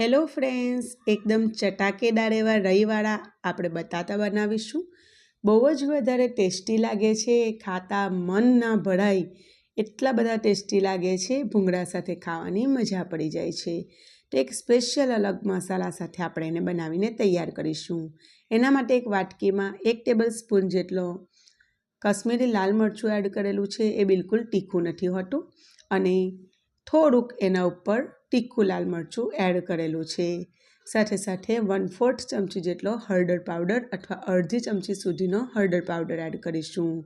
Hello friends એકદમ ચટાકેદાર એવા રહીવાળા આપણે બટાટા બનાવીશું. બહુ જ વધારે ટેસ્ટી લાગે છે, ખાતા મન ના ભરાય એટલા બધા ટેસ્ટી લાગે છે, ભૂંગળા સાથે ખાવાની મજા પડી જાય છે. તો એક સ્પેશિયલ અલગ મસાલા સાથે આપણે એને બનાવીને તૈયાર કરીશું. એના માટે એક વાટકીમાં એક ટેબલ સ્પૂન જેટલો કશ્મીરી લાલ મરચું એડ કરેલું છે, એ બિલકુલ તીખું નથી હોતું. અને થોડુંક એના ઉપર તીખું લાલ મરચું એડ કરેલું છે. સાથે સાથે વન ફોર્થ ચમચી જેટલો હળદર પાવડર અથવા અડધી ચમચી સુધીનો હળદર પાવડર એડ કરીશું.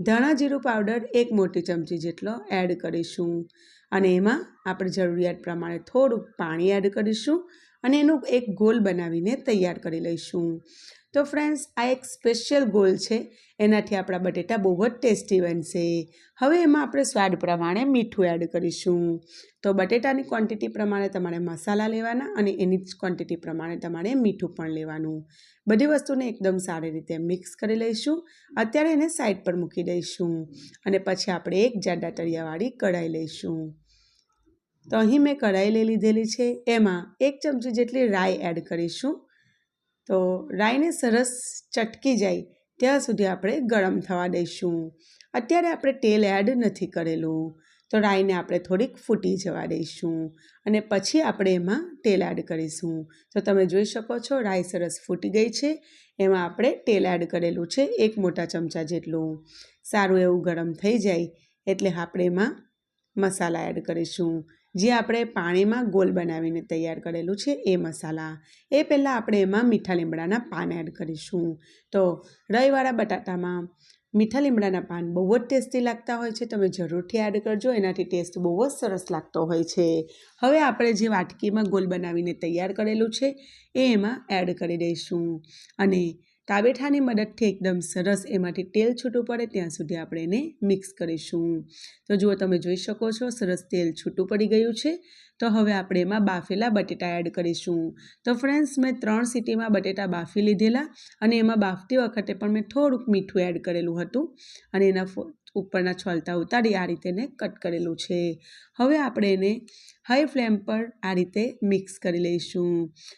ધાણા જીરું પાવડર એક મોટી ચમચી જેટલો એડ કરીશું. અને એમાં આપણે જરૂરિયાત પ્રમાણે થોડુંક પાણી એડ કરીશું. અને એનું એક ગોલ બનાવીને તૈયાર કરી લઈશું. તો ફ્રેન્ડ્સ આ એક સ્પેશિયલ ગોલ છે. એનાથી આપણા બટેટા બહુ જ ટેસ્ટી બનશે. હવે એમાં આપણે સ્વાદ પ્રમાણે મીઠું એડ કરીશું. તો બટેટાની ક્વોન્ટિટી પ્રમાણે તમારે મસાલા લેવાના અને એની જ ક્વોન્ટિટી પ્રમાણે તમારે મીઠું પણ લેવાનું. બધી વસ્તુને એકદમ સારી રીતે મિક્સ કરી લઈશું. અત્યારે એને સાઈડ પર મૂકી દઈશું. અને પછી આપણે એક જાડા તળિયાવાળી કઢાઈ લઈશું. તો અહીં મેં કઢાઈ લઈ લીધેલી છે. એમાં એક ચમચી જેટલી રાઈ એડ કરીશું. તો રાઈને સરસ ચટકી જાય ત્યાં સુધી આપણે ગરમ થવા દઈશું. અત્યારે આપણે તેલ એડ નથી કરેલું. તો રાઈને આપણે થોડીક ફૂટી જવા દઈશું અને પછી આપણે એમાં તેલ એડ કરીશું. તો તમે જોઈ શકો છો રાઈ સરસ ફૂટી ગઈ છે. એમાં આપણે તેલ એડ કરેલું છે એક મોટા ચમચા જેટલું. સારું એવું ગરમ થઈ જાય એટલે આપણે એમાં મસાલા એડ કરીશું. જે આપણે પાણીમાં ગોલ બનાવીને તૈયાર કરેલું છે એ મસાલા. એ પહેલાં આપણે એમાં મીઠા લીમડાના પાન એડ કરીશું. તો રઈવાળા બટાટામાં મીઠા લીમડાના પાન બહુ જ ટેસ્ટી લાગતા હોય છે. તમે જરૂરથી એડ કરજો. એનાથી ટેસ્ટ બહુ જ સરસ લાગતો હોય છે. હવે આપણે જે વાટકીમાં ગોલ બનાવીને તૈયાર કરેલું છે એ એમાં એડ કરી દઈશું. અને તાવેઠાની મદદથી એકદમ સરસ એમાંથી તેલ છૂટું પડે ત્યાં સુધી આપણે એને મિક્સ કરીશું. તો જુઓ તમે જોઈ શકો છો, સરસ તેલ છૂટું પડી ગયું છે. તો હવે આપણે એમાં બાફેલા બટેટા એડ કરીશું. તો ફ્રેન્ડ્સ, મેં ત્રણ સિટીમાં બટેટા બાફી લીધેલા અને એમાં બાફતી વખતે પણ મેં થોડુંક મીઠું એડ કરેલું હતું અને એના ઉપરના છોલતા ઉતારી આ રીતે એને કટ કરેલું છે. હવે આપણે એને હાઈ ફ્લેમ પર આ રીતે મિક્સ કરી લઈશું.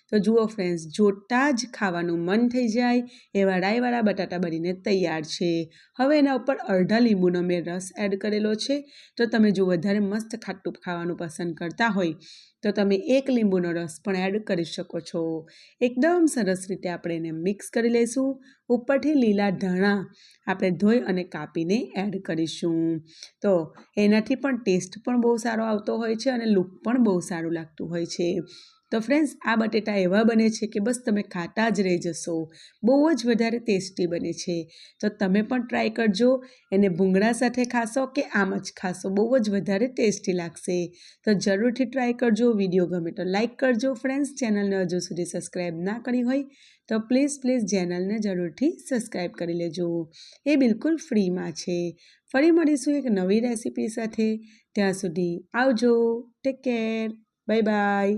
તો જુઓ ફ્રેન્ડ્સ જોતા જ ખાવાનું મન થઈ જાય એવા રાઈવાળા બટાટા બનીને તૈયાર છે. હવે એના ઉપર અડધા લીંબુનો મેં રસ એડ કરેલો છે. તો તમે જો વધારે મસ્ત ખાટું ખાવાનું પસંદ કરતા હોય, તો તમે એક લીંબુનો રસ પણ એડ કરી શકો છો. એકદમ સરસ રીતે આપણે એને મિક્સ કરી લઈશું. ઉપરથી લીલા ધાણા આપણે ધોઈ અને કાપીને એડ કરીશું. તો એનાથી પણ ટેસ્ટ પણ બહુ સારો આવતો હોય છે અને લુક પણ બહુ સારું લાગતું હોય છે. તો ફ્રેન્ડ્સ આ બટેટા એવા બને છે કે બસ તમે ખાતા જ રહી જશો. બહુ જ વધારે ટેસ્ટી બને છે. તો તમે પણ ટ્રાય કરજો. એને ભૂંગળા સાથે ખાશો કે આમ જ ખાશો? બહુ જ વધારે ટેસ્ટી લાગશે. તો જરૂરથી ટ્રાય કરજો. વીડિયો ગમે તો લાઇક કરજો. ફ્રેન્ડ્સ ચેનલને હજુ સુધી સબસ્ક્રાઈબ ના કરી હોય, તો પ્લીઝ પ્લીઝ ચેનલને જરૂરથી સબસ્ક્રાઈબ કરી લેજો. એ બિલકુલ ફ્રીમાં છે. ફરી મળીશું એક નવી રેસીપી સાથે. ત્યાં સુધી આવજો. Take care bye bye